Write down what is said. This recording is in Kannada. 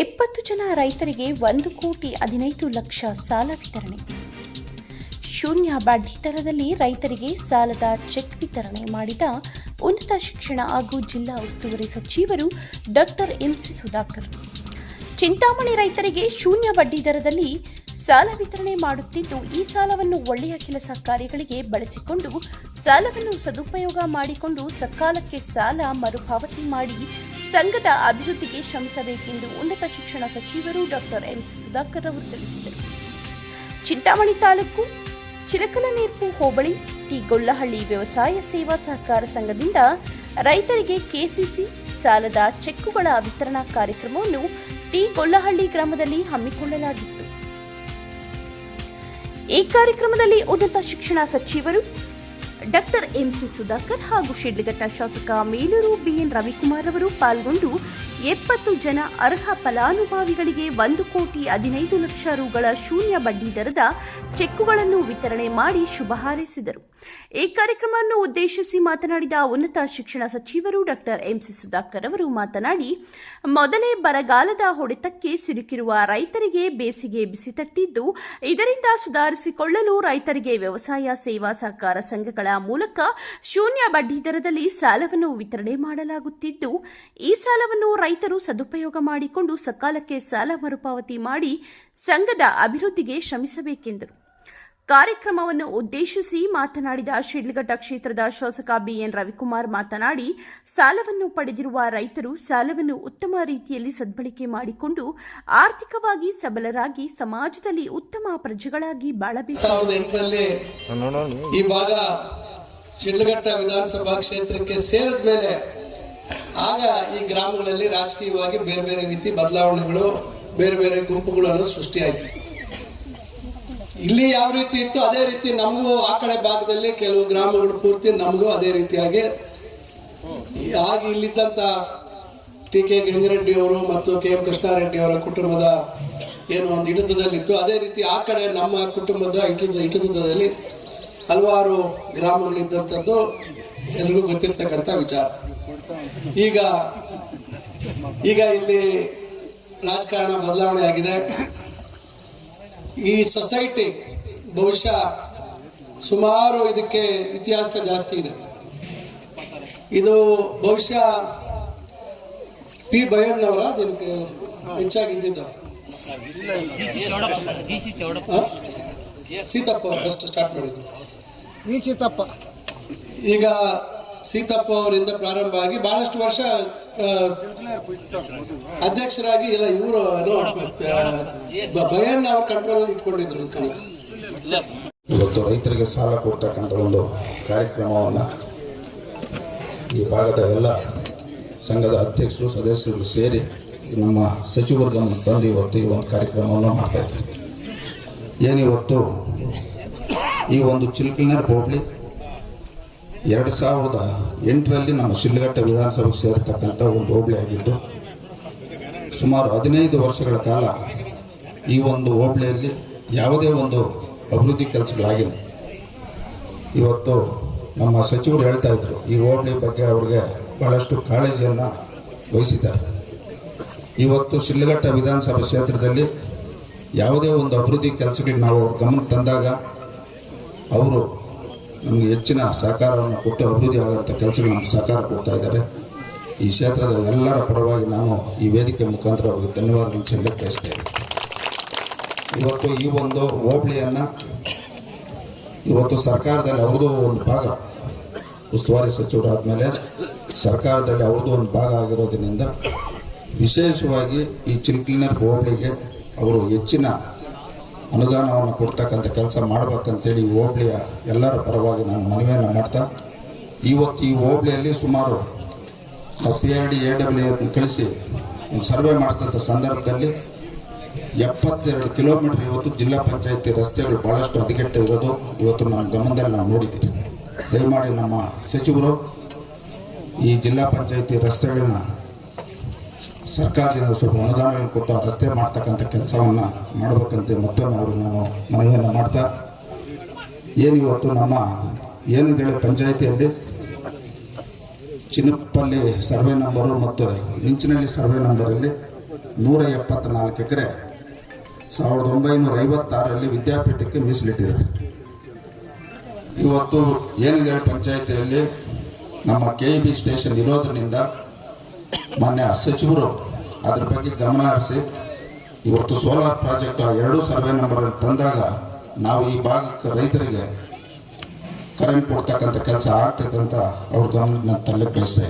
ಎಪ್ಪತ್ತು ಜನ ರೈತರಿಗೆ ಒಂದು ಕೋಟಿ ಹದಿನೈದು ಲಕ್ಷ ಸಾಲ ವಿತರಣೆ. ಶೂನ್ಯ ಬಡ್ಡಿ ದರದಲ್ಲಿ ರೈತರಿಗೆ ಸಾಲದ ಚೆಕ್ ವಿತರಣೆ ಮಾಡಿದ ಉನ್ನತ ಶಿಕ್ಷಣ ಹಾಗೂ ಜಿಲ್ಲಾ ಉಸ್ತುವಾರಿ ಸಚಿವರು ಡಾಕ್ಟರ್ ಎಂಸಿ ಸುಧಾಕರ್. ಚಿಂತಾಮಣಿ ರೈತರಿಗೆ ಶೂನ್ಯ ಬಡ್ಡಿ ದರದಲ್ಲಿ ಸಾಲ ವಿತರಣೆ ಮಾಡುತ್ತಿದ್ದು, ಈ ಸಾಲವನ್ನು ಒಳ್ಳೆಯ ಕೆಲಸ ಕಾರ್ಯಗಳಿಗೆ ಬಳಸಿಕೊಂಡು ಸಾಲವನ್ನು ಸದುಪಯೋಗ ಮಾಡಿಕೊಂಡು ಸಕಾಲಕ್ಕೆ ಸಾಲ ಮರುಪಾವತಿ ಮಾಡಿ ಸಂಘದ ಅಭಿವೃದ್ಧಿಗೆ ಶ್ರಮಿಸಬೇಕೆಂದು ಉನ್ನತ ಶಿಕ್ಷಣ ಸಚಿವರು ಡಾಕ್ಟರ್ ಎಂಸಿ ಸುಧಾಕರ್ ಅವರು ತಿಳಿಸಿದರು. ಚಿಂತಾಮಣಿ ತಾಲೂಕು ಚಿರಕಲನೇರ್ಪು ಹೋಬಳಿ ಟಿ ಗೊಲ್ಲಹಳ್ಳಿ ವ್ಯವಸಾಯ ಸೇವಾ ಸಹಕಾರ ಸಂಘದಿಂದ ರೈತರಿಗೆ ಕೆಸಿಸಿ ಸಾಲದ ಚೆಕ್ಕುಗಳ ವಿತರಣಾ ಕಾರ್ಯಕ್ರಮವನ್ನು ಟಿ ಗೊಲ್ಲಹಳ್ಳಿ ಗ್ರಾಮದಲ್ಲಿ ಹಮ್ಮಿಕೊಳ್ಳಲಾಗಿತ್ತು. ಈ ಕಾರ್ಯಕ್ರಮದಲ್ಲಿ ಉನ್ನತ ಶಿಕ್ಷಣ ಸಚಿವರು ಡಾಕ್ಟರ್ ಎಂಸಿ ಸುಧಾಕರ್ ಹಾಗೂ ಶಿಡ್ಲಘಟ್ಟ ಶಾಸಕ ಮೇಲೂರು ಬಿಎನ್ ರವಿಕುಮಾರ್ ಅವರು ಪಾಲ್ಗೊಂಡು ಎಪ್ಪತ್ತು ಜನ ಅರ್ಹ ಫಲಾನುಭವಿಗಳಿಗೆ ಒಂದು ಕೋಟಿ ಹದಿನೈದು ಲಕ್ಷ ರುಗಳ ಶೂನ್ಯ ಬಡ್ಡಿ ದರದ ಚೆಕ್ಕುಗಳನ್ನು ವಿತರಣೆ ಮಾಡಿ ಶುಭ ಹಾರೈಸಿದರು. ಈ ಕಾರ್ಯಕ್ರಮವನ್ನು ಉದ್ದೇಶಿಸಿ ಮಾತನಾಡಿದ ಉನ್ನತ ಶಿಕ್ಷಣ ಸಚಿವರು ಡಾಕ್ಟರ್ ಎಂಸಿ ಸುಧಾಕರ್ ಅವರು ಮಾತನಾಡಿ, ಮೊದಲೇ ಬರಗಾಲದ ಹೊಡೆತಕ್ಕೆ ಸಿಲುಕಿರುವ ರೈತರಿಗೆ ಬೇಸಿಗೆ ಬಿಸಿ ತಟ್ಟಿದ್ದು, ಇದರಿಂದ ಸುಧಾರಿಸಿಕೊಳ್ಳಲು ರೈತರಿಗೆ ವ್ಯವಸಾಯ, ಸೇವಾ ಸಹಕಾರ ಸಂಘಗಳ ಮೂಲಕ ಶೂನ್ಯ ಬಡ್ಡಿ ದರದಲ್ಲಿ ಸಾಲವನ್ನು ವಿತರಣೆ ಮಾಡಲಾಗುತ್ತಿದ್ದು, ಈ ಸಾಲವನ್ನು ರೈತರು ಸದುಪಯೋಗ ಮಾಡಿಕೊಂಡು ಸಕಾಲಕ್ಕೆ ಸಾಲ ಮರುಪಾವತಿ ಮಾಡಿ ಸಂಘದ ಅಭಿವೃದ್ಧಿಗೆ ಶ್ರಮಿಸಬೇಕೆಂದರು. ಕಾರ್ಯಕ್ರಮವನ್ನು ಉದ್ದೇಶಿಸಿ ಮಾತನಾಡಿದ ಶಿಡ್ಲಘಟ್ಟ ಕ್ಷೇತ್ರದ ಶಾಸಕ ಬಿಎನ್ ರವಿಕುಮಾರ್ ಮಾತನಾಡಿ, ಸಾಲವನ್ನು ಪಡೆದಿರುವ ರೈತರು ಸಾಲವನ್ನು ಉತ್ತಮ ರೀತಿಯಲ್ಲಿ ಸದ್ಬಳಕೆ ಮಾಡಿಕೊಂಡು ಆರ್ಥಿಕವಾಗಿ ಸಬಲರಾಗಿ ಸಮಾಜದಲ್ಲಿ ಉತ್ತಮ ಪ್ರಜೆಗಳಾಗಿ ಬಾಳಬೇಕು. ಈ ಭಾಗ ಶಿಡ್ಲಘಟ್ಟ ವಿಧಾನಸಭಾ ಕ್ಷೇತ್ರಕ್ಕೆ ಸೇರಿದ ಮೇಲೆ ಆಗ ಈ ಗ್ರಾಮಗಳಲ್ಲಿ ರಾಜಕೀಯವಾಗಿ ಬೇರೆ ಬೇರೆ ರೀತಿ ಬದಲಾವಣೆಗಳು, ಬೇರೆ ಬೇರೆ ಗುಂಪುಗಳನ್ನು ಸೃಷ್ಟಿಯಾಯಿತು. ಇಲ್ಲಿ ಯಾವ ರೀತಿ ಇತ್ತು ಅದೇ ರೀತಿ ನಮಗೂ ಆ ಕಡೆ ಭಾಗದಲ್ಲಿ ಕೆಲವು ಗ್ರಾಮಗಳು ಪೂರ್ತಿ ನಮಗೂ ಅದೇ ರೀತಿಯಾಗಿ ಆಗ ಇಲ್ಲಿದ್ದಂತ ಟಿ ಕೆ ಗಂಗಿರೆಡ್ಡಿ ಅವರು ಮತ್ತು ಕೆ ಎಂ ಕೃಷ್ಣಾರೆಡ್ಡಿ ಅವರ ಕುಟುಂಬದ ಏನು ಒಂದು ಹಿಡಿತದಲ್ಲಿತ್ತು. ಅದೇ ರೀತಿ ಆ ಕಡೆ ನಮ್ಮ ಕುಟುಂಬದ ಹಿಡಿತದ ಹಿಡಿತದಲ್ಲಿ ಹಲವಾರು ಗ್ರಾಮಗಳಿದ್ದಂಥದ್ದು ಎಲ್ರಿಗೂ ಗೊತ್ತಿರ್ತಕ್ಕಂಥ ವಿಚಾರ. ಈಗ ಈಗ ಇಲ್ಲಿ ರಾಜಕಾರಣ ಬದಲಾವಣೆ ಆಗಿದೆ. ಈ ಸೊಸೈಟಿ ಬಹುಶಃ ಸುಮಾರು ಇದಕ್ಕೆ ಇತಿಹಾಸ ಜಾಸ್ತಿ ಇದೆ. ಇದು ಬಹುಶಃ ಪಿ ಬಯಣ್ಣವರ ದಿನಕ್ಕೆ ಹೆಚ್ಚಾಗಿದ್ದಿದ್ದು ಇದ್ದಿದ್ದ ಸೀತಪ್ಪ ಫಸ್ಟ್ ಸ್ಟಾರ್ಟ್ ಮಾಡಿದ್ದು. ಈ ಚಿತ್ತಪ್ಪ. ಈಗ ಸೀತಪ್ಪ ಅವರಿಂದ ಪ್ರಾರಂಭ ಆಗಿ ಬಹಳಷ್ಟು ವರ್ಷ ಅಧ್ಯಕ್ಷರಾಗಿ ಇಲ್ಲ, ಇವರು ಭಯನ್ನ ಅವ್ರು ಕಂಟ್ರೋಲ್ ಇಟ್ಕೊಂಡಿದ್ರು ಅನ್ಕೊಳ್ಳಿ ಇವತ್ತು ರೈತರಿಗೆ ಸಾಲ ಕೊಡ್ತಕ್ಕಂಥ ಒಂದು ಕಾರ್ಯಕ್ರಮವನ್ನು ಈ ಭಾಗದ ಎಲ್ಲ ಸಂಘದ ಅಧ್ಯಕ್ಷರು, ಸದಸ್ಯರು ಸೇರಿ ನಮ್ಮ ಸಚಿವರು ಗಮನ ತಂದು ಇವತ್ತು ಈ ಒಂದು ಕಾರ್ಯಕ್ರಮವನ್ನು ಮಾಡ್ತಾ ಇದ್ದಾರೆ. ಏನಿವತ್ತು ಈ ಒಂದು ಚಿಲ್ಕಿನರ್ ಹೋಬಳಿ ಎರಡು ಸಾವಿರದ ಎಂಟರಲ್ಲಿ ನಮ್ಮ ಶಿಲ್ಲಘಟ್ಟ ವಿಧಾನಸಭೆಗೆ ಸೇರ್ತಕ್ಕಂಥ ಒಂದು ಹೋಬಳಿ ಆಗಿದ್ದು, ಸುಮಾರು ಹದಿನೈದು ವರ್ಷಗಳ ಕಾಲ ಈ ಒಂದು ಹೋಬಳಿಯಲ್ಲಿ ಯಾವುದೇ ಒಂದು ಅಭಿವೃದ್ಧಿ ಕೆಲಸಗಳಾಗಿಲ್ಲ. ಇವತ್ತು ನಮ್ಮ ಸಚಿವರು ಹೇಳ್ತಾ ಇದ್ರು, ಈ ಹೋಬಳಿ ಬಗ್ಗೆ ಅವ್ರಿಗೆ ಬಹಳಷ್ಟು ಕಾಳಜಿಯನ್ನು ವಹಿಸಿದ್ದಾರೆ. ಇವತ್ತು ಶಿಲ್ಘಟ್ಟ ವಿಧಾನಸಭಾ ಕ್ಷೇತ್ರದಲ್ಲಿ ಯಾವುದೇ ಒಂದು ಅಭಿವೃದ್ಧಿ ಕೆಲಸಗಳಿಗೆ ನಾವು ಗಮನ ಗಮನಕ್ಕೆ ತಂದಾಗ, ಅವರು ನಮಗೆ ಹೆಚ್ಚಿನ ಸಹಕಾರವನ್ನು ಕೊಟ್ಟು ಅಭಿವೃದ್ಧಿ ಆಗುವಂಥ ಕೆಲಸಗಳು ನಮ್ಗೆ ಸಹಕಾರ ಕೊಡ್ತಾ ಇದ್ದಾರೆ. ಈ ಕ್ಷೇತ್ರದ ಎಲ್ಲರ ಪರವಾಗಿ ನಾನು ಈ ವೇದಿಕೆ ಮುಖಾಂತರ ಅವರಿಗೆ ಧನ್ಯವಾದಗಳನ್ನು ಚೆಲ್ಲಕ್ಕೆ ಬಯಸ್ತೇನೆ ಇವತ್ತು ಈ ಒಂದು ಹೋಬಳಿಯನ್ನು ಇವತ್ತು ಸರ್ಕಾರದಲ್ಲಿ ಅವ್ರದ್ದು ಒಂದು ಭಾಗ, ಉಸ್ತುವಾರಿ ಸಚಿವರಾದ ಸರ್ಕಾರದಲ್ಲಿ ಅವ್ರದ್ದು ಒಂದು ಭಾಗ ಆಗಿರೋದ್ರಿಂದ ವಿಶೇಷವಾಗಿ ಈ ಚಿಲ್ಕ್ಲಿನರ್ ಹೋಬಳಿಗೆ ಅವರು ಹೆಚ್ಚಿನ ಅನುದಾನವನ್ನು ಕೊಡ್ತಕ್ಕಂಥ ಕೆಲಸ ಮಾಡಬೇಕಂತೇಳಿ ಹೋಬಳಿಯ ಎಲ್ಲರ ಪರವಾಗಿ ನಾನು ಮನವಿಯನ್ನು ಮಾಡ್ತಾ, ಇವತ್ತು ಈ ಹೋಬಳಿಯಲ್ಲಿ ಸುಮಾರು P R D, A W ಕಳಿಸಿ ಸರ್ವೆ ಮಾಡಿಸಿದಂಥ ಸಂದರ್ಭದಲ್ಲಿ ಎಪ್ಪತ್ತೆರಡು ಕಿಲೋಮೀಟರ್ ಇವತ್ತು ಜಿಲ್ಲಾ ಪಂಚಾಯತಿ ರಸ್ತೆಗಳು ಭಾಳಷ್ಟು ಹದಗೆಟ್ಟು ಇರೋದು ಇವತ್ತು ನಮ್ಮ ಗಮನದಲ್ಲಿ ನಾವು ನೋಡಿದ್ದೀವಿ. ದಯಮಾಡಿ ನಮ್ಮ ಸಚಿವರು ಈ ಜಿಲ್ಲಾ ಪಂಚಾಯತಿ ರಸ್ತೆಗಳನ್ನ ಸರ್ಕಾರದಿಂದ ಸ್ವಲ್ಪ ಅನುದಾನಗಳನ್ನು ಕೊಟ್ಟು ರಸ್ತೆ ಮಾಡ್ತಕ್ಕಂಥ ಕೆಲಸವನ್ನು ಮಾಡಬೇಕಂತೆ ಮತ್ತೊಮ್ಮೆ ಅವರು ನಾನು ಮನವಿಯನ್ನು ಮಾಡ್ತಾ, ಏನು ಇವತ್ತು ನಮ್ಮ ಏನಿದೆ ಪಂಚಾಯಿತಿಯಲ್ಲಿ? ಚಿನ್ನಪ್ಪಲ್ಲಿ ಸರ್ವೆ ನಂಬರು ಮತ್ತು ಇಂಚಿನಲ್ಲಿ ಸರ್ವೆ ನಂಬರಲ್ಲಿ ನೂರ ಎಪ್ಪತ್ನಾಲ್ಕು ಎಕರೆ, ಸಾವಿರದ ಒಂಬೈನೂರ ಐವತ್ತಾರರಲ್ಲಿ ವಿದ್ಯಾಪೀಠಕ್ಕೆ ಮೀಸಲಿಟ್ಟಿದೆ. ಇವತ್ತು ಏನಿದೆ ಪಂಚಾಯಿತಿಯಲ್ಲಿ, ನಮ್ಮ ಕೆ ಇ ಬಿ ಸ್ಟೇಷನ್ ಇರೋದ್ರಿಂದ ಮಾನ್ಯ ಸಚಿವರು, ಅದ್ರ ಬಗ್ಗೆ ಗಮನ ಹರಿಸಿ. ಇವತ್ತು ಸೋಲಾರ್ ಪ್ರಾಜೆಕ್ಟ್ ಎರಡು ಸರ್ವೆ ನಂಬರ್ ತಂದಾಗ ನಾವು ಈ ಭಾಗಕ್ಕೆ ರೈತರಿಗೆ ಕರೆಂಟ್ ಕೊಡ್ತಕ್ಕಂಥ ಕೆಲಸ ಆಗ್ತೈತೆ ಅಂತ ಅವ್ರ ಗಮನ ತಲೆ ಬಯಸ್ತಾ